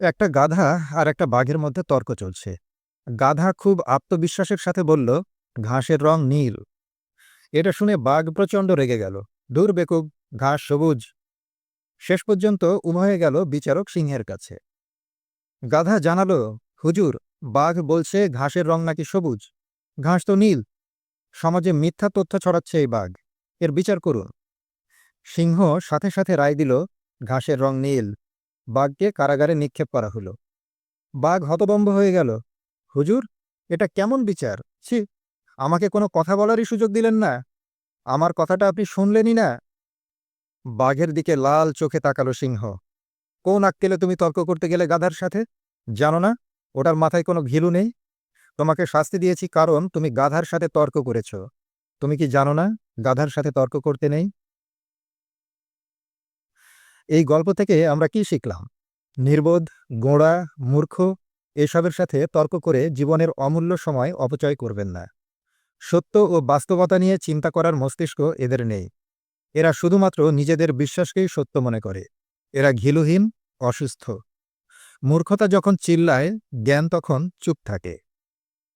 একটা গাধা আর একটা বাঘের মধ্যে তর্ক চলছে। গাধা খুব আত্মবিশ্বাসের সাথে বলল, ঘাসের রং নীল। এটা শুনে বাঘ প্রচণ্ড রেগে গেল। দূর বেকুব, ঘাস সবুজ। শেষ পর্যন্ত উভয়ে গেল বিচারক সিংহের কাছে। গাধা জানালো, হুজুর, বাঘ বলছে ঘাসের রং নাকি সবুজ? ঘাস তো নীল। সমাজে মিথ্যা তথ্য ছড়াচ্ছে এই বাঘ। এর বিচার করুন। সিংহ সাথে সাথে রায় দিল, ঘাসের রং নীল। বাঘকে কারাগারে নিক্ষেপ করা হলো। বাঘ হতবম্ব হয়ে গেল। হুজুর, এটা কেমন বিচার? ছি, আমাকে কোনো কথা বলারই সুযোগ দিলেন না। আমার কথাটা আপনি শুনলেনই না? বাঘের দিকে লাল চোখে তাকালো সিংহ। কোন আক্কেলে তুমি তর্ক করতে গেলে গাধার সাথে? জানো না, ওটার মাথায় কোনো ঘিলু নেই। তোমাকে শাস্তি দিয়েছি কারণ তুমি গাধার সাথে তর্ক করেছ। তুমি কি জানো না, গাধার সাথে তর্ক করতে নেই? এই গল্প থেকে আমরা কি শিখলাম? নির্বোধ, গোঁড়া, মূর্খ এসবের সাথে তর্ক করে জীবনের অমূল্য সময় অপচয় করবেন না। সত্য ও বাস্তবতা নিয়ে চিন্তা করার মস্তিষ্ক এদের নেই। এরা শুধুমাত্র নিজেদের বিশ্বাসকেই সত্য মনে করে। এরা ঘিলুহীন, অসুস্থ। মূর্খতা যখন চিল্লায়, জ্ঞান তখন চুপ থাকে।